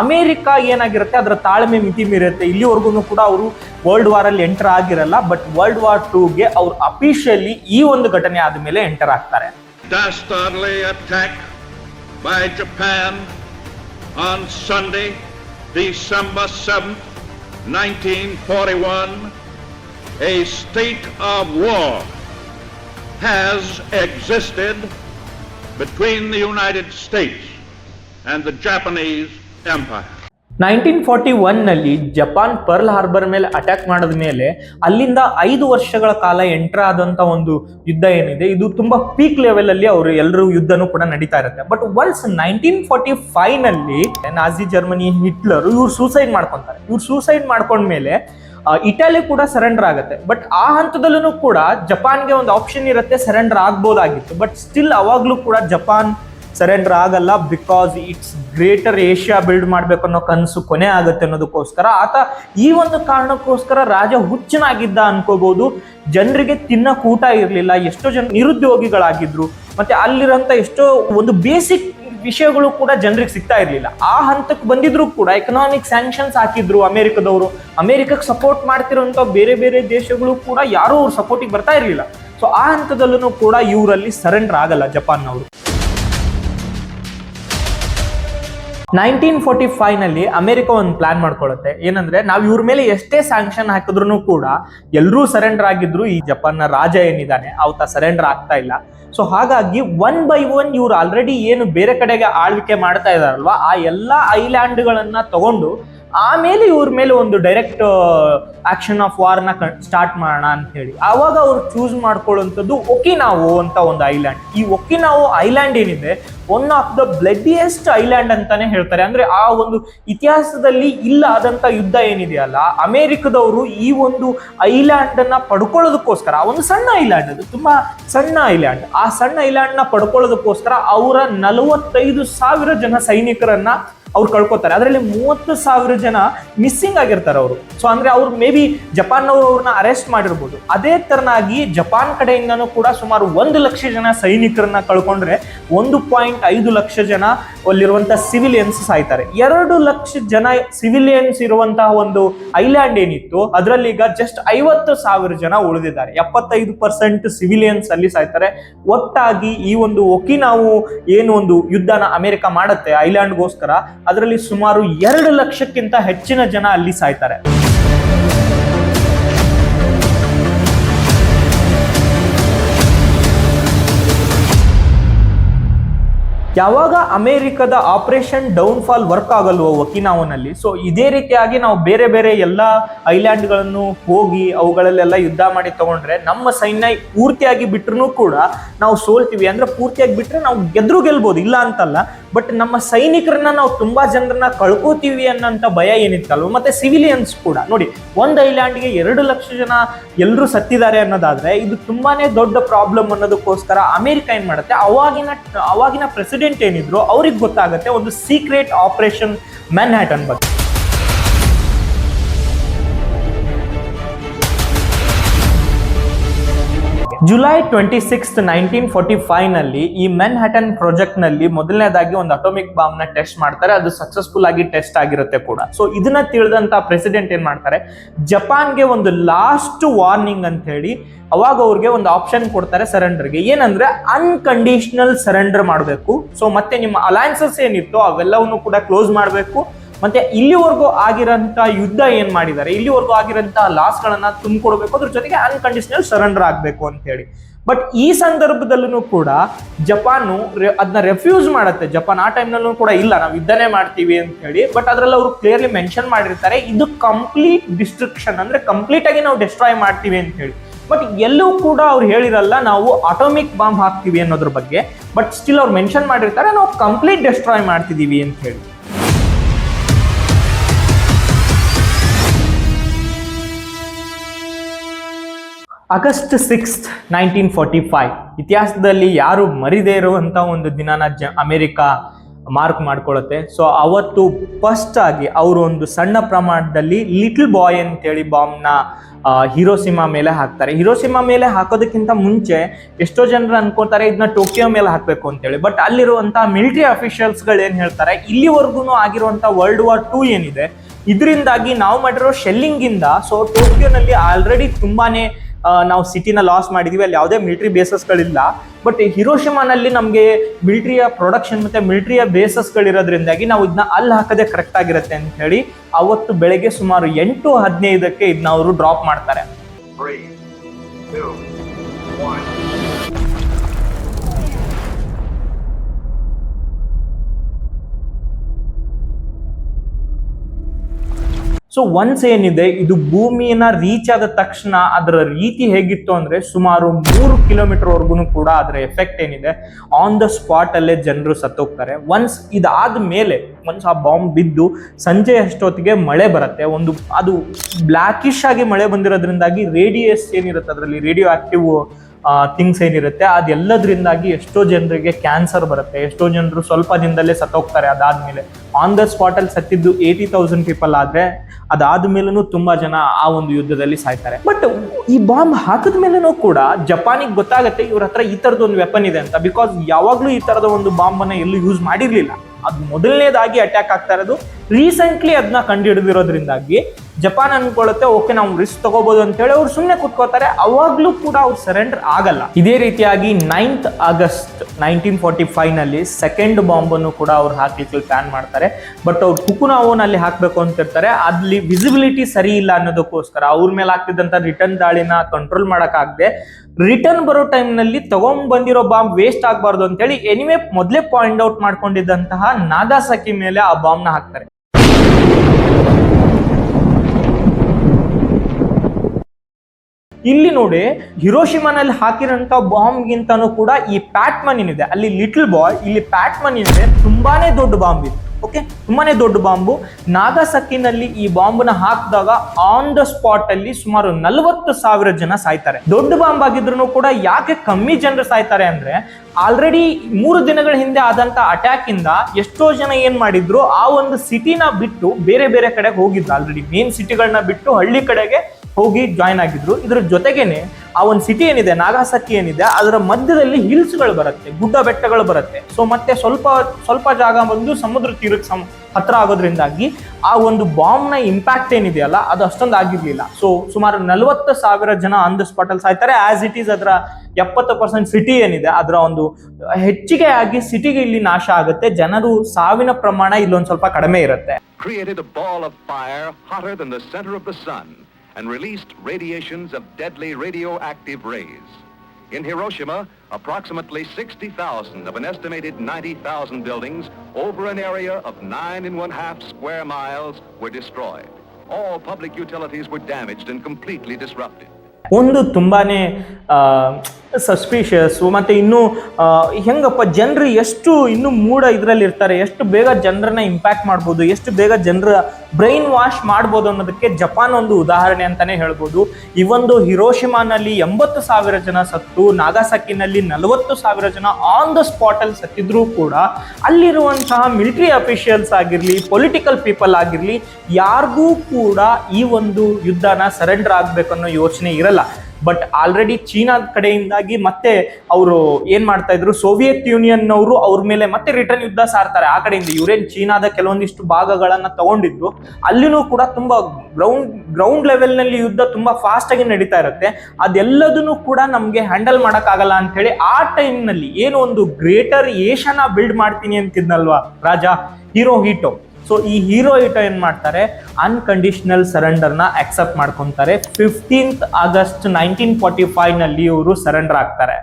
America ಏನಾಗಿರುತ್ತೆ ಅದರ ತಾಳ್ಮೆ ಮಿತಿ ಮೀರುತ್ತೆ ಇಲ್ಲಿವರೆಗೂ ಕೂಡ ಅವರು ವರ್ಲ್ಡ್ ವಾರಲ್ಲಿ ಎಂಟರ್ ಆಗಿರಲ್ಲ ಬಟ್ ವರ್ಲ್ಡ್ ವಾರ್ ಟೂಗೆ ಅವರು ಅಫಿಷಿಯಲಿ ಈ ಒಂದು ಘಟನೆ ಆದ ಮೇಲೆ ಎಂಟರ್ ಆಗ್ತಾರೆ On Sunday, December 7, 1941, a state of war has existed between the United States and the Japanese nineteen forty ಒನ್ನಲ್ಲಿ ಜಪಾನ್ ಪರ್ಲ್ ಹಾರ್ಬರ್ ಮೇಲೆ ಅಟ್ಯಾಕ್ ಮಾಡಿದ ಮೇಲೆ ಅಲ್ಲಿಂದ ಐದು ವರ್ಷಗಳ ಕಾಲ ಎಂಟರ್ ಆದಂತ ಒಂದು ಯುದ್ಧ ಏನಿದೆ, ಇದು ತುಂಬಾ ಪೀಕ್ ಲೆವೆಲ್ ಅಲ್ಲಿ ಅವರು ಎಲ್ಲರೂ ಯುದ್ಧನೂ ಕೂಡ ನಡೀತಾ ಇರುತ್ತೆ. ಬಟ್ ಒನ್ಸ್ ನೈನ್ಟೀನ್ ಫಾರ್ಟಿ ಫೈವ್ನಲ್ಲಿ ನಾಜಿ ಜರ್ಮನಿ, ಹಿಟ್ಲರ್ ಇವ್ರು ಸೂಸೈಡ್ ಮಾಡ್ಕೊಂತಾರೆ. ಇವ್ರು ಸೂಸೈಡ್ ಮಾಡ್ಕೊಂಡ್ಮೇಲೆ ಮೇಲೆ ಇಟಲಿ ಕೂಡ ಸರೆಂಡರ್ ಆಗುತ್ತೆ. ಬಟ್ ಆ ಹಂತದಲ್ಲೂ ಕೂಡ ಜಪಾನ್ಗೆ ಒಂದು ಆಪ್ಷನ್ ಇರುತ್ತೆ ಸರೆಂಡರ್ ಆಗ್ಬೋದಾಗಿತ್ತು. ಬಟ್ ಸ್ಟಿಲ್ ಅವಾಗಲೂ ಕೂಡ ಜಪಾನ್ ಸರೆಂಡರ್ ಆಗಲ್ಲ because it's greater Asia build ಮಾಡಬೇಕು ಅನ್ನೋ ಕನಸು ಕೊನೆ ಆಗುತ್ತೆ ಅನ್ನೋದಕ್ಕೋಸ್ಕರ. ಆತ ಈ ಒಂದು ಕಾರಣಕ್ಕೋಸ್ಕರ ರಾಜ ಹುಚ್ಚನಾಗಿದ್ದ ಅನ್ಕೋಬಹುದು ಜನರಿಗೆ ತಿನ್ನ ಊಟ ಇರಲಿಲ್ಲ, ಎಷ್ಟೋ ಜನ ನಿರುದ್ಯೋಗಿಗಳಾಗಿದ್ರು, ಮತ್ತೆ ಅಲ್ಲಿರೋಂಥ ಎಷ್ಟೋ ಒಂದು ಬೇಸಿಕ್ ವಿಷಯಗಳು ಕೂಡ ಜನರಿಗೆ ಸಿಗ್ತಾ ಇರಲಿಲ್ಲ. ಆ ಹಂತಕ್ಕೆ ಬಂದಿದ್ರು ಕೂಡ ಎಕನಾಮಿಕ್ ಸ್ಯಾಂಕ್ಷನ್ಸ್ ಹಾಕಿದ್ರು ಅಮೆರಿಕದವರು. ಅಮೆರಿಕಕ್ಕೆ ಸಪೋರ್ಟ್ ಮಾಡ್ತಿರೋಂಥ ಬೇರೆ ಬೇರೆ ದೇಶಗಳು ಕೂಡ ಯಾರೂ ಅವ್ರ ಸಪೋರ್ಟಿಗೆ ಬರ್ತಾ ಇರಲಿಲ್ಲ. ಸೊ ಆ ಹಂತದಲ್ಲೂ ಕೂಡ ಇವರಲ್ಲಿ ಸರೆಂಡರ್ ಆಗಲ್ಲ ಜಪಾನ್ನವರು. ನೈನ್ಟೀನ್ ಫೋರ್ಟಿ ಫೈವ್ನಲ್ಲಿ ಅಮೆರಿಕ ಒಂದು ಪ್ಲಾನ್ ಮಾಡ್ಕೊಳ್ಳುತ್ತೆ ಏನಂದ್ರೆ ನಾವು ಇವ್ರ ಮೇಲೆ ಎಷ್ಟೇ ಸ್ಯಾಂಕ್ಷನ್ ಹಾಕಿದ್ರು ಕೂಡ ಎಲ್ಲರೂ ಸರೆಂಡರ್ ಆಗಿದ್ರು ಈ ಜಪಾನ್ನ ರಾಜ ಏನಿದ್ದಾನೆ ಅವತ್ತ ಸರೆಂಡರ್ ಆಗ್ತಾ ಇಲ್ಲ. ಸೊ ಹಾಗಾಗಿ ಒನ್ ಬೈ ಒನ್ ಇವ್ರು ಆಲ್ರೆಡಿ ಏನು ಬೇರೆ ಕಡೆಗೆ ಆಳ್ವಿಕೆ ಮಾಡ್ತಾ ಇದಾರಲ್ವಾ, ಆ ಎಲ್ಲಾ ಐಲ್ಯಾಂಡ್ಗಳನ್ನ ತಗೊಂಡು ಆಮೇಲೆ ಇವ್ರ ಮೇಲೆ ಒಂದು ಡೈರೆಕ್ಟ್ ಆಕ್ಷನ್ ಆಫ್ ವಾರ್ನ ಸ್ಟಾರ್ಟ್ ಮಾಡೋಣ ಅಂತ ಹೇಳಿ. ಆವಾಗ ಅವ್ರು ಚೂಸ್ ಮಾಡ್ಕೊಳ್ಳುವಂಥದ್ದು ಒಕಿನಾವೋ ಅಂತ ಒಂದು ಐಲ್ಯಾಂಡ್ ಈ ಒಕಿನಾವೋ ಐಲ್ಯಾಂಡ್ ಏನಿದೆ one of the bloodiest island ಅಂತಾನೆ ಹೇಳ್ತಾರೆ. ಅಂದ್ರೆ ಆ ಒಂದು ಇತಿಹಾಸದಲ್ಲಿ ಇಲ್ಲ ಆದಂತ ಯುದ್ಧ ಏನಿದೆಯಲ್ಲ, ಅಮೆರಿಕದವರು ಈ ಒಂದು ಐಲ್ಯಾಂಡ್ ಅನ್ನ ಪಡ್ಕೊಳ್ಳೋದಕ್ಕೋಸ್ಕರ, ಆ ಒಂದು ಸಣ್ಣ ಐಲ್ಯಾಂಡ್ ಅದು, ತುಂಬಾ ಸಣ್ಣ ಐಲ್ಯಾಂಡ್ ಆ ಸಣ್ಣ ಐಲ್ಯಾಂಡ್ನ ಪಡ್ಕೊಳ್ಳೋದಕ್ಕೋಸ್ಕರ ಅವರ ನಲವತ್ತೈದು ಸಾವಿರ ಜನ ಸೈನಿಕರನ್ನ ಅವ್ರು ಕಳ್ಕೊತಾರೆ. ಅದರಲ್ಲಿ ಮೂವತ್ತು ಸಾವಿರ ಜನ ಮಿಸ್ಸಿಂಗ್ ಆಗಿರ್ತಾರೆ ಅವರು. ಸೊ ಅಂದ್ರೆ ಅವ್ರು ಮೇ ಬಿ ಜಪಾನ್ನವರು ಅವ್ರನ್ನ ಅರೆಸ್ಟ್ ಮಾಡಿರ್ಬೋದು. ಅದೇ ತರನಾಗಿ ಜಪಾನ್ ಕಡೆಯಿಂದನೂ ಕೂಡ ಸುಮಾರು ಒಂದು ಲಕ್ಷ ಜನ ಸೈನಿಕರನ್ನ ಕಳ್ಕೊಂಡ್ರೆ ಒಂದು ಪಾಯಿಂಟ್ ಐದು ಲಕ್ಷ ಜನ ಅಲ್ಲಿರುವಂತ ಸಿವಿಲಿಯನ್ಸ್ ಸಾಯ್ತಾರೆ. ಎರಡು ಲಕ್ಷ ಜನ ಸಿವಿಲಿಯನ್ಸ್ ಇರುವಂತಹ ಒಂದು ಐಲ್ಯಾಂಡ್ ಏನಿತ್ತು, ಅದರಲ್ಲಿ ಈಗ ಜಸ್ಟ್ ಐವತ್ತು ಸಾವಿರ ಜನ ಉಳಿದಿದ್ದಾರೆ. ಎಪ್ಪತ್ತೈದು ಪರ್ಸೆಂಟ್ ಸಿವಿಲಿಯನ್ಸ್ ಅಲ್ಲಿ ಸಾಯ್ತಾರೆ. ಒಟ್ಟಾಗಿ ಈ ಒಂದು ಒಕಿನಾವು ಏನು ಒಂದು ಯುದ್ಧನ ಅಮೆರಿಕ ಮಾಡುತ್ತೆ, ಐಲ್ಯಾಂಡ್ಗೋಸ್ಕರ ಅದರಲ್ಲಿ ಸುಮಾರು ಎರಡು ಲಕ್ಷಕ್ಕಿಂತ ಹೆಚ್ಚಿನ ಜನ ಅಲ್ಲಿ ಸಾಯ್ತಾರೆ. ಯಾವಾಗ ಅಮೆರಿಕದ ಆಪರೇಷನ್ ಡೌನ್ ಫಾಲ್ ವರ್ಕ್ ಆಗಲ್ವೋ ಒಕಿನಾವನಲ್ಲಿ? ಸೊ ಇದೇ ರೀತಿಯಾಗಿ ನಾವು ಬೇರೆ ಬೇರೆ ಎಲ್ಲ ಐಲ್ಯಾಂಡ್ಗಳನ್ನು ಹೋಗಿ ಅವುಗಳಲ್ಲೆಲ್ಲ ಯುದ್ಧ ಮಾಡಿ ತಗೊಂಡ್ರೆ ನಮ್ಮ ಸೈನ್ಯ ಪೂರ್ತಿಯಾಗಿ ಬಿಟ್ರೂ ಕೂಡ ನಾವು ಸೋಲ್ತೀವಿ. ಅಂದ್ರೆ ಪೂರ್ತಿಯಾಗಿ ಬಿಟ್ಟರೆ ನಾವು ಗೆದ್ರು ಗೆಲ್ಬೋದು, ಇಲ್ಲ ಅಂತಲ್ಲ. ಬಟ್ ನಮ್ಮ ಸೈನಿಕರನ್ನ ನಾವು ತುಂಬಾ ಜನರನ್ನ ಕಳ್ಕೋತೀವಿ ಅನ್ನೋಂಥ ಭಯ ಏನಿತ್ತಲ್ವ? ಮತ್ತೆ ಸಿವಿಲಿಯನ್ಸ್ ಕೂಡ. ನೋಡಿ, ಒಂದು ಐಲ್ಯಾಂಡ್ಗೆ ಎರಡು ಲಕ್ಷ ಜನ ಎಲ್ಲರೂ ಸತ್ತಿದ್ದಾರೆ ಅನ್ನೋದಾದ್ರೆ ಇದು ತುಂಬಾನೇ ದೊಡ್ಡ ಪ್ರಾಬ್ಲಮ್ ಅನ್ನೋದಕ್ಕೋಸ್ಕರ ಅಮೆರಿಕ ಏನ್ ಮಾಡುತ್ತೆ? ಅವಾಗಿನ ಅವಾಗಿನ ಪ್ರೆಸಿಡೆಂಟ್ ಏನಿದ್ರು ಅವ್ರಿಗೆ ಗೊತ್ತಾಗುತ್ತೆ ಒಂದು ಸೀಕ್ರೆಟ್ ಆಪರೇಷನ್ ಮ್ಯಾನ್ಹ್ಯಾಟನ್ ಬಗ್ಗೆ. July twenty six nineteen forty ಫೈವ್ನಲ್ಲಿ ಈ ಮೆನ್ ಹ್ಯಾಟನ್ ಪ್ರಾಜೆಕ್ಟ್ನಲ್ಲಿ ಮೊದಲನೇದಾಗಿ ಒಂದು ಅಟೋಮಿಕ್ ಬಾಂಬ್ನ ಟೆಸ್ಟ್ ಮಾಡ್ತಾರೆ. ಅದು ಸಕ್ಸಸ್ಫುಲ್ ಆಗಿ ಟೆಸ್ಟ್ ಆಗಿರುತ್ತೆ ಕೂಡ. ಸೊ ಇದನ್ನ ತಿಳಿದಂತ ಪ್ರೆಸಿಡೆಂಟ್ ಏನ್ ಮಾಡ್ತಾರೆ? ಜಪಾನ್ಗೆ ಒಂದು ಲಾಸ್ಟ್ ವಾರ್ನಿಂಗ್ ಅಂತ ಹೇಳಿ ಅವಾಗ ಅವ್ರಿಗೆ ಒಂದು ಆಪ್ಷನ್ ಕೊಡ್ತಾರೆ ಸರೆಂಡರ್ಗೆ ಏನಂದ್ರೆ ಅನ್ಕಂಡೀಷನಲ್ ಸರೆಂಡರ್ ಮಾಡಬೇಕು. ಸೊ ಮತ್ತೆ ನಿಮ್ಮ ಅಲಯನ್ಸಸ್ ಏನಿತ್ತು ಅವೆಲ್ಲವನ್ನು ಕೂಡ ಕ್ಲೋಸ್ ಮಾಡಬೇಕು. ಮತ್ತೆ ಇಲ್ಲಿವರೆಗೂ ಆಗಿರೋಂಥ ಯುದ್ಧ ಏನು ಮಾಡಿದ್ದಾರೆ? ಇಲ್ಲಿವರೆಗೂ ಆಗಿರೋಂಥ ಲಾಸ್ ಗಳನ್ನ ತುಂಬಿಕೊಡ್ಬೇಕು. ಅದ್ರ ಜೊತೆಗೆ ಅನ್ಕಂಡೀಷನಲ್ ಸರೆಂಡರ್ ಆಗಬೇಕು ಅಂತ ಹೇಳಿ. ಬಟ್ ಈ ಸಂದರ್ಭದಲ್ಲೂ ಕೂಡ ಜಪಾನು ಅದನ್ನ ರೆಫ್ಯೂಸ್ ಮಾಡುತ್ತೆ. ಜಪಾನ್ ಆ ಟೈಮ್ನಲ್ಲೂ ಕೂಡ ಇಲ್ಲ. ನಾವು ಯುದ್ಧನೇ ಮಾಡ್ತೀವಿ ಅಂತ ಹೇಳಿ. ಬಟ್ ಅದರಲ್ಲಿ ಅವರು ಕ್ಲಿಯರ್ಲಿ ಮೆನ್ಷನ್ ಮಾಡಿರ್ತಾರೆ. ಇದು ಕಂಪ್ಲೀಟ್ ಡಿಸ್ಟ್ರಿಕ್ಷನ್ ಅಂದ್ರೆ ಕಂಪ್ಲೀಟ್ ಆಗಿ ನಾವು ಡಿಸ್ಟ್ರಾಯ್ ಮಾಡ್ತೀವಿ ಅಂತ ಹೇಳಿ. ಬಟ್ ಎಲ್ಲೂ ಕೂಡ ಅವ್ರು ಹೇಳಿರಲ್ಲ, ನಾವು ಅಟೋಮಿಕ್ ಬಾಂಬ್ ಹಾಕ್ತೀವಿ ಅನ್ನೋದ್ರ ಬಗ್ಗೆ. ಬಟ್ ಸ್ಟಿಲ್ ಅವ್ರು ಮೆನ್ಷನ್ ಮಾಡಿರ್ತಾರೆ, ನಾವು ಕಂಪ್ಲೀಟ್ ಡಿಸ್ಟ್ರಾಯ್ ಮಾಡ್ತಿದ್ದೀವಿ ಅಂತ ಹೇಳಿ. August sixth nineteen forty five ಇತಿಹಾಸದಲ್ಲಿ ಯಾರು ಮರಿದೇ ಇರುವಂಥ ಒಂದು ದಿನನ ಜ ಅಮೇರಿಕ ಮಾರ್ಕ್ ಮಾಡ್ಕೊಳ್ಳುತ್ತೆ ಸೊ ಅವತ್ತು ಫಸ್ಟ್ ಆಗಿ ಅವರು ಒಂದು ಸಣ್ಣ ಪ್ರಮಾಣದಲ್ಲಿ ಲಿಟಲ್ ಬಾಯ್ ಅಂತೇಳಿ ಬಾಂಬ್ನ ಹಿರೋಸಿಮಾ ಮೇಲೆ ಹಾಕ್ತಾರೆ. ಹಿರೋಸಿಮಾ ಮೇಲೆ ಹಾಕೋದಕ್ಕಿಂತ ಮುಂಚೆ ಎಷ್ಟೋ ಜನರು ಅನ್ಕೋತಾರೆ ಇದನ್ನ ಟೋಕಿಯೋ ಮೇಲೆ ಹಾಕಬೇಕು ಅಂತೇಳಿ. ಬಟ್ ಅಲ್ಲಿರುವಂಥ ಮಿಲಿಟರಿ ಅಫಿಷಿಯಲ್ಸ್ಗಳು ಏನು ಹೇಳ್ತಾರೆ? ಇಲ್ಲಿವರೆಗೂ ಆಗಿರುವಂಥ ವರ್ಲ್ಡ್ ವಾರ್ ಟೂ ಏನಿದೆ ಇದರಿಂದಾಗಿ ನಾವು ಮಾಡಿರೋ ಶೆಲ್ಲಿಂಗಿಂದ ಸೊ ಟೋಕಿಯೋನಲ್ಲಿ ಆಲ್ರೆಡಿ ತುಂಬಾನೇ ಆ, ನಾವು ಸಿಟಿನ ಲಾಸ್ ಮಾಡಿದೀವಿ. ಅಲ್ಲಿ ಯಾವುದೇ ಮಿಲಿಟರಿ ಬೇಸಸ್ಗಳಿಲ್ಲ ಬಟ್ ಹಿರೋಶಿಮಾನಲ್ಲಿ ನಮಗೆ ಮಿಲಿಟರಿಯ ಪ್ರೊಡಕ್ಷನ್ ಮತ್ತು ಮಿಲಿಟರಿಯ ಬೇಸಸ್ಗಳಿರೋದ್ರಿಂದಾಗಿ ನಾವು ಇದನ್ನ ಅಲ್ಲಿ ಹಾಕೋದೇ ಕರೆಕ್ಟ್ ಆಗಿರುತ್ತೆ ಅಂತ ಹೇಳಿ ಅವತ್ತು ಬೆಳಗ್ಗೆ ಸುಮಾರು ಎಂಟು ಹದಿನೈದಕ್ಕೆ ಇದನ್ನ ಅವರು ಡ್ರಾಪ್ ಮಾಡ್ತಾರೆ. ಸೊ ಒನ್ಸ್ ಏನಿದೆ, ಇದು ಭೂಮಿಯನ್ನ ರೀಚ್ ಆದ ತಕ್ಷಣ ಅದರ ರೀತಿ ಹೇಗಿತ್ತು ಅಂದ್ರೆ ಸುಮಾರು ಮೂರು ಕಿಲೋಮೀಟರ್ ವರ್ಗು ಕೂಡ ಅದರ ಎಫೆಕ್ಟ್ ಏನಿದೆ ಆನ್ ದ ಸ್ಪಾಟ್ ಅಲ್ಲೇ ಜನರು ಸತ್ತೋಗ್ತಾರೆ. ಒನ್ಸ್ ಇದಾದ ಮೇಲೆ ಒನ್ಸ್ ಆ ಬಾಂಬ್ ಬಿದ್ದು ಸಂಜೆ ಅಷ್ಟೊತ್ತಿಗೆ ಮಳೆ ಬರುತ್ತೆ. ಒಂದು, ಅದು ಬ್ಲ್ಯಾಕಿಶ್ ಆಗಿ ಮಳೆ ಬಂದಿರೋದ್ರಿಂದಾಗಿ ರೇಡಿಯಸ್ ಏನಿರುತ್ತೆ, ಅದರಲ್ಲಿ ರೇಡಿಯೋ ಆಕ್ಟಿವ್ ಥಿಂಗ್ಸ್ ಏನಿರುತ್ತೆ, ಅದೆಲ್ಲದರಿಂದಾಗಿ ಎಷ್ಟೋ ಜನರಿಗೆ ಕ್ಯಾನ್ಸರ್ ಬರುತ್ತೆ, ಎಷ್ಟೋ ಜನರು ಸ್ವಲ್ಪ ದಿನದಲ್ಲೇ ಸತ್ತೋಗ್ತಾರೆ ಅದಾದಮೇಲೆ. ಆನ್ ದ ಸ್ಪಾಟಲ್ಲಿ ಸತ್ತಿದ್ದು ಏಯ್ಟಿ ತೌಸಂಡ್ ಪೀಪಲ್ ಆದರೆ ಅದಾದ ಮೇಲೂ ತುಂಬ ಜನ ಆ ಒಂದು ಯುದ್ಧದಲ್ಲಿ ಸಾಯ್ತಾರೆ. ಬಟ್ ಈ ಬಾಂಬ್ ಹಾಕಿದ ಮೇಲೂ ಕೂಡ ಜಪಾನಿಗೆ ಗೊತ್ತಾಗುತ್ತೆ ಇವ್ರ ಹತ್ರ ಈ ತರದ ಒಂದು ವೆಪನ್ ಇದೆ ಅಂತ ಬಿಕಾಸ್ ಯಾವಾಗಲೂ ಈ ತರದ ಒಂದು ಬಾಂಬನ್ನು ಎಲ್ಲೂ ಯೂಸ್ ಮಾಡಿರಲಿಲ್ಲ. ಅದು ಮೊದಲನೇದಾಗಿ ಅಟ್ಯಾಕ್ ಆಗ್ತಾ ಇರೋದು. ರೀಸೆಂಟ್ಲಿ ಅದನ್ನ ಕಂಡು ಹಿಡಿದಿರೋದ್ರಿಂದಾಗಿ ಜಪಾನ್ ಅನ್ಕೊಳ್ಳುತ್ತೆ, ಓಕೆ, ನಾವು ರಿಸ್ಕ್ ತಗೋಬಹುದು ಅಂತ ಹೇಳಿ ಅವ್ರು ಸುಮ್ಮನೆ ಕುತ್ಕೋತಾರೆ ಅವಾಗ್ಲೂ ಕೂಡ ಅವ್ರು ಸರೆಂಡರ್ ಆಗಲ್ಲ. ಇದೇ ರೀತಿಯಾಗಿ ನೈನ್ತ್ ಆಗಸ್ಟ್ ನೈನ್ಟೀನ್ ಫಾರ್ಟಿ ಫೈವ್ನಲ್ಲಿ ಸೆಕೆಂಡ್ ಬಾಂಬ್ ಅನ್ನು ಕೂಡ ಅವ್ರು ಹಾಕ್ಲಿಕ್ಕೆ ಪ್ಲಾನ್ ಮಾಡ್ತಾರೆ. ಬಟ್ ಅವ್ರು ಕುಕುನಾವೋನಲ್ಲಿ ಹಾಕ್ಬೇಕು ಅಂತಿರ್ತಾರೆ ಅಲ್ಲಿ ವಿಸಿಬಿಲಿಟಿ ಸರಿ ಇಲ್ಲ ಅನ್ನೋದಕ್ಕೋಸ್ಕರ ಅವ್ರ ಮೇಲೆ ಆಗ್ತಿದ್ದಂತ ರಿಟರ್ನ್ ದಾಳಿನ ಕಂಟ್ರೋಲ್ ಮಾಡೋಕ್ಕಾಗದೆ ರಿಟರ್ನ್ ಬರೋ ಟೈಮ್ನಲ್ಲಿ ತಗೊಂಡ್ ಬಂದಿರೋ ಬಾಂಬ್ ವೇಸ್ಟ್ ಆಗಬಾರ್ದು ಅಂತೇಳಿ ಎನಿವೆ ಮೊದಲೇ ಪಾಯಿಂಟ್ ಔಟ್ ಮಾಡ್ಕೊಂಡಿದ್ದಂತಹ ನಾಗಾಸಕಿ ಮೇಲೆ ಆ ಬಾಂಬ್ನ ಹಾಕ್ತಾರೆ. ಇಲ್ಲಿ ನೋಡಿ ಹಿರೋಶಿಮಾನಲ್ಲಿ ಹಾಕಿರೋಂಥ ಬಾಂಬ್ಗಿಂತನೂ ಕೂಡ ಈ ಪ್ಯಾಟ್ಮನ್ ಏನಿದೆ, ಅಲ್ಲಿ ಲಿಟಲ್ ಬಾಯ್, ಇಲ್ಲಿ ಪ್ಯಾಟ್ಮನ್ ಏನಿದೆ, ತುಂಬಾನೇ ದೊಡ್ಡ ಬಾಂಬ್ ಇದೆ ಓಕೆ ತುಂಬಾನೇ ದೊಡ್ಡ ಬಾಂಬು. ನಾಗಸಕ್ಕಿನಲ್ಲಿ ಈ ಬಾಂಬ್ನ ಹಾಕಿದಾಗ ಆನ್ ದ ಸ್ಪಾಟ್ ಅಲ್ಲಿ ಸುಮಾರು ನಲವತ್ತು ಸಾವಿರ ಜನ ಸಾಯ್ತಾರೆ. ದೊಡ್ಡ ಬಾಂಬ್ ಆಗಿದ್ರು ಕೂಡ ಯಾಕೆ ಕಮ್ಮಿ ಜನರು ಸಾಯ್ತಾರೆ ಅಂದ್ರೆ ಆಲ್ರೆಡಿ ಮೂರು ದಿನಗಳ ಹಿಂದೆ ಆದಂತ ಅಟ್ಯಾಕ್ ಇಂದ ಎಷ್ಟೋ ಜನ ಏನ್ ಮಾಡಿದ್ರು, ಆ ಒಂದು ಸಿಟಿನ ಬಿಟ್ಟು ಬೇರೆ ಬೇರೆ ಕಡೆಗೆ ಹೋಗಿದ್ರು ಆಲ್ರೆಡಿ ಮೇನ್ ಸಿಟಿಗಳನ್ನ ಬಿಟ್ಟು ಹಳ್ಳಿ ಕಡೆಗೆ ಹೋಗಿ ಜಾಯ್ನ್ ಆಗಿದ್ರು. ಇದ್ರ ಜೊತೆಗೇನೆ ಆ ಒಂದು ಸಿಟಿ ಏನಿದೆ, ನಾಗಾಸಕ್ಕಿ ಏನಿದೆ, ಅದರ ಮಧ್ಯದಲ್ಲಿ ಹಿಲ್ಸ್ಗಳು ಬರುತ್ತೆ, ಗುಡ್ಡ ಬೆಟ್ಟಗಳು ಬರುತ್ತೆ. ಸೊ ಮತ್ತೆ ಸ್ವಲ್ಪ ಸ್ವಲ್ಪ ಜಾಗ ಬಂದು ಸಮುದ್ರ ತೀರಕ್ಕೆ ಸಮ, ಹತ್ರ ಆಗೋದ್ರಿಂದಾಗಿ ಆ ಒಂದು ಬಾಂಬ್ನ ಇಂಪ್ಯಾಕ್ಟ್ ಏನಿದೆಯಲ್ಲ ಅದು ಅಷ್ಟೊಂದು ಆಗಿರಲಿಲ್ಲ. ಸೊ ಸುಮಾರು ನಲವತ್ತು ಸಾವಿರ ಜನ ಆನ್ ದ ಸ್ಪಾಟ್ ಅಲ್ಲಿ ಸಾಯ್ತಾರೆ. ಆಸ್ ಇಟ್ ಈಸ್ ಅದರ ಎಪ್ಪತ್ತು ಪರ್ಸೆಂಟ್ ಸಿಟಿ ಏನಿದೆ, ಅದರ ಒಂದು ಹೆಚ್ಚಿಗೆ ಆಗಿ ಸಿಟಿಗೆ ಇಲ್ಲಿ ನಾಶ ಆಗುತ್ತೆ. ಜನರು ಸಾವಿನ ಪ್ರಮಾಣ ಇಲ್ಲೊಂದು ಸ್ವಲ್ಪ ಕಡಿಮೆ ಇರುತ್ತೆ. And released radiations of deadly radioactive rays. In Hiroshima, approximately 60,000 of an estimated 90,000 buildings over an area of nine and one half square miles were destroyed. All public utilities were damaged and completely disrupted. ಒಂದು ತುಂಬಾನೇ suspicious ಮತ್ತೆ ಇನ್ನು ಹೆಂಗಪ್ಪ ಜನರು ಎಷ್ಟು ಇನ್ನು ಮೂಡ ಇದರಲ್ಲಿ ಇರ್ತಾರೆ ಎಷ್ಟು ಬೇಗ ಜನರನ್ನ ಇಂಪ್ಯಾಕ್ಟ್ ಮಾಡ್ಬೋದು ಎಷ್ಟು ಬೇಗ ಜನರ ಬ್ರೈನ್ ವಾಶ್ ಮಾಡ್ಬೋದು ಅನ್ನೋದಕ್ಕೆ ಜಪಾನ್ ಒಂದು ಉದಾಹರಣೆ ಅಂತಾನೆ ಹೇಳ್ಬೋದು. ಈ ಒಂದು ಹಿರೋಶಿಮಾನಲ್ಲಿ ಎಂಬತ್ತು ಸಾವಿರ ಜನ ಸತ್ತು, ನಾಗಾಸಕಿನಲ್ಲಿ ನಲವತ್ತು ಸಾವಿರ ಜನ ಆನ್ ದ ಸ್ಪಾಟ್ ಅಲ್ಲಿ ಸತ್ತಿದ್ರೂ ಕೂಡ ಅಲ್ಲಿರುವಂತಹ ಮಿಲಿಟರಿ ಅಫಿಷಿಯಲ್ಸ್ ಆಗಿರ್ಲಿ, ಪೊಲಿಟಿಕಲ್ ಪೀಪಲ್ ಆಗಿರ್ಲಿ, ಯಾರಿಗೂ ಕೂಡ ಈ ಒಂದು ಯುದ್ಧನ ಸರೆಂಡರ್ ಆಗ್ಬೇಕನ್ನೋ ಯೋಚನೆ ಇರಲ್ಲ. ಬಟ್ ಆಲ್ರೆಡಿ ಚೀನಾದ ಕಡೆಯಿಂದಾಗಿ ಮತ್ತೆ ಅವರು ಏನ್ ಮಾಡ್ತಾ ಇದ್ರು? ಸೋವಿಯತ್ ಯೂನಿಯನ್ ಅವರು ಅವ್ರ ಮೇಲೆ ಮತ್ತೆ ರಿಟರ್ನ್ ಯುದ್ಧ ಸಾರ್ತಾರೆ. ಆ ಕಡೆಯಿಂದ ಯುರೇನ್ ಚೀನಾದ ಕೆಲವೊಂದಿಷ್ಟು ಭಾಗಗಳನ್ನ ತಗೊಂಡಿದ್ರು ಅಲ್ಲಿನೂ ಕೂಡ ತುಂಬಾ ಗ್ರೌಂಡ್ ಗ್ರೌಂಡ್ ಲೆವೆಲ್ನಲ್ಲಿ ಯುದ್ಧ ತುಂಬಾ ಫಾಸ್ಟ್ ಆಗಿ ನಡೀತಾ ಇರುತ್ತೆ. ಅದೆಲ್ಲದನ್ನು ಕೂಡ ನಮ್ಗೆ ಹ್ಯಾಂಡಲ್ ಆಗಲ್ಲ ಅಂತ ಹೇಳಿ ಆ ಟೈಮ್ನಲ್ಲಿ ನಲ್ಲಿ ಏನು ಒಂದು ಗ್ರೇಟರ್ ಏಷ್ಯಾನ ಬಿಲ್ಡ್ ಮಾಡ್ತೀನಿ ಅಂತಿದ್ನಲ್ವಾ ರಾಜಾ? ಹೀರೋ ಹೀಟೋ ಸೊ ಈ ಹೀರೋ ಹೀಟೋ ಏನ್ ಮಾಡ್ತಾರೆ? ಅನ್ಕಂಡೀಷನಲ್ ಸರೆಂಡರ್ನ ಅಕ್ಸೆಪ್ಟ್ ಮಾಡ್ಕೊಂತಾರೆ. ಫಿಫ್ಟೀನ್ತ್ ಆಗಸ್ಟ್ ನೈನ್ಟೀನ್ ಫಾರ್ಟಿ ಫೈವ್ನಲ್ಲಿ ಇವರು ಸರೆಂಡರ್ ಆಗ್ತಾರೆ.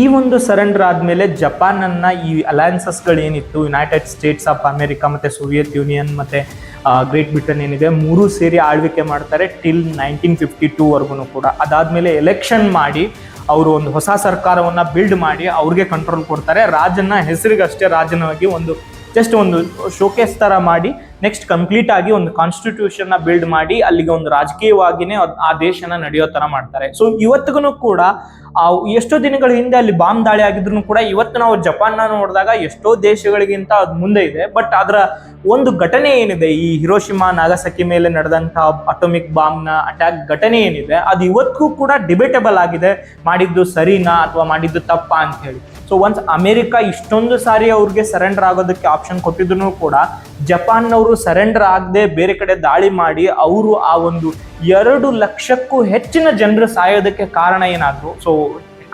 ಈ ಒಂದು ಸರೆಂಡರ್ ಆದ್ಮೇಲೆ ಜಪಾನ್ ಅನ್ನ ಈ ಅಲಯನ್ಸಸ್ಗಳು ಏನಿತ್ತು? ಯುನೈಟೆಡ್ ಸ್ಟೇಟ್ಸ್ ಆಫ್ ಅಮೆರಿಕ ಮತ್ತೆ ಸೋವಿಯತ್ ಯೂನಿಯನ್ ಮತ್ತೆ ಗ್ರೇಟ್ ಬ್ರಿಟನ್ ಏನಿದೆ, ಮೂರು ಸೇರಿ ಆಳ್ವಿಕೆ ಮಾಡ್ತಾರೆ ಟಿಲ್ ನೈನ್ಟೀನ್ ಫಿಫ್ಟಿ ಟೂ ವರ್ಗು ಕೂಡ. ಅದಾದಮೇಲೆ ಎಲೆಕ್ಷನ್ ಮಾಡಿ, ಅವರು ಒಂದು ಹೊಸ ಸರ್ಕಾರವನ್ನು ಬಿಲ್ಡ್ ಮಾಡಿ, ಅವ್ರಿಗೆ ಕಂಟ್ರೋಲ್ ಕೊಡ್ತಾರೆ. ರಾಜನ ಹೆಸರಿಗಷ್ಟೇ ರಾಜನವಾಗಿ ಒಂದು ಜಸ್ಟ್ ಒಂದು ಶೋಕೇಸ್ ಥರ ಮಾಡಿ ನೆಕ್ಸ್ಟ್ ಕಂಪ್ಲೀಟ್ ಆಗಿ ಒಂದು ಕಾನ್ಸ್ಟಿಟ್ಯೂಷನ್ನ ಬಿಲ್ಡ್ ಮಾಡಿ, ಅಲ್ಲಿಗೆ ಒಂದು ರಾಜಕೀಯವಾಗಿನೇ ಅದ್- ಆ ದೇಶನ ನಡೆಯೋ ಥರ ಮಾಡ್ತಾರೆ. ಸೊ ಇವತ್ತಿಗೂ ಕೂಡ ಆ ಎಷ್ಟೋ ದಿನಗಳ ಹಿಂದೆ ಅಲ್ಲಿ ಬಾಂಬ್ ದಾಳಿ ಆಗಿದ್ರು ಕೂಡ ಇವತ್ತು ನಾವು ಜಪಾನ್ನ ನೋಡಿದಾಗ ಎಷ್ಟೋ ದೇಶಗಳಿಗಿಂತ ಅದು ಮುಂದೆ ಇದೆ. ಬಟ್ ಅದರ ಒಂದು ಘಟನೆ ಏನಿದೆ, ಈ ಹಿರೋಶಿಮಾ, ನಾಗಸಕಿ ಮೇಲೆ ನಡೆದಂತಹ ಅಟೋಮಿಕ್ ಬಾಂಬ್ನ ಅಟ್ಯಾಕ್ ಘಟನೆ ಏನಿದೆ, ಅದು ಇವತ್ತಿಗೂ ಕೂಡ ಡಿಬೇಟಬಲ್ ಆಗಿದೆ. ಮಾಡಿದ್ದು ಸರಿನಾ ಅಥವಾ ಮಾಡಿದ್ದು ತಪ್ಪಾ ಅಂತ ಹೇಳಿ. ಸೊ ಒನ್ಸ್ ಅಮೆರಿಕ ಇಷ್ಟೊಂದು ಸಾರಿ ಅವ್ರಿಗೆ ಸರೆಂಡರ್ ಆಗೋದಕ್ಕೆ ಆಪ್ಷನ್ ಕೊಟ್ಟಿದ್ರು ಕೂಡ ಜಪಾನ್ನವರು ಸರೆಂಡರ್ ಆಗದೆ ಬೇರೆ ಕಡೆ ದಾಳಿ ಮಾಡಿ ಅವರು ಆ ಒಂದು ಎರಡು ಲಕ್ಷಕ್ಕೂ ಹೆಚ್ಚಿನ ಜನರು ಸಾಯೋದಕ್ಕೆ ಕಾರಣ ಏನಾದ್ರು? ಸೊ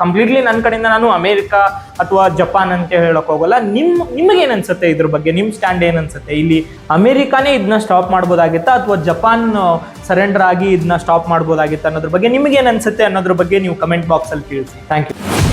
ಕಂಪ್ಲೀಟ್ಲಿ ನನ್ನ ಕಡೆಯಿಂದ ನಾನು ಅಮೇರಿಕಾ ಅಥವಾ ಜಪಾನ್ ಅಂತ ಹೇಳಕ್ ಹೋಗಲ್ಲ. ನಿಮ್, ನಿಮಗೆ ಏನು ಅನ್ಸುತ್ತೆ ಇದ್ರ ಬಗ್ಗೆ? ನಿಮ್ಮ ಸ್ಟ್ಯಾಂಡ್ ಏನ್ ಅನ್ಸುತ್ತೆ ಇಲ್ಲಿ ಅಮೇರಿಕಾನೇ ಇದನ್ನ ಸ್ಟಾಪ್ ಮಾಡ್ಬೋದಾಗಿತ್ತಾ ಅಥವಾ ಜಪಾನ್ ಸರೆಂಡರ್ ಆಗಿ ಇದನ್ನ ಸ್ಟಾಪ್ ಮಾಡ್ಬೋದಾಗಿತ್ತು ಅನ್ನೋದ್ರ ಬಗ್ಗೆ ನಿಮಗೆ ಅನ್ಸುತ್ತೆ ಅನ್ನೋದ್ರ ಬಗ್ಗೆ ನೀವು ಕಮೆಂಟ್ ಬಾಕ್ಸ್ ಅಲ್ಲಿ ತಿಳಿಸಿ. Thank you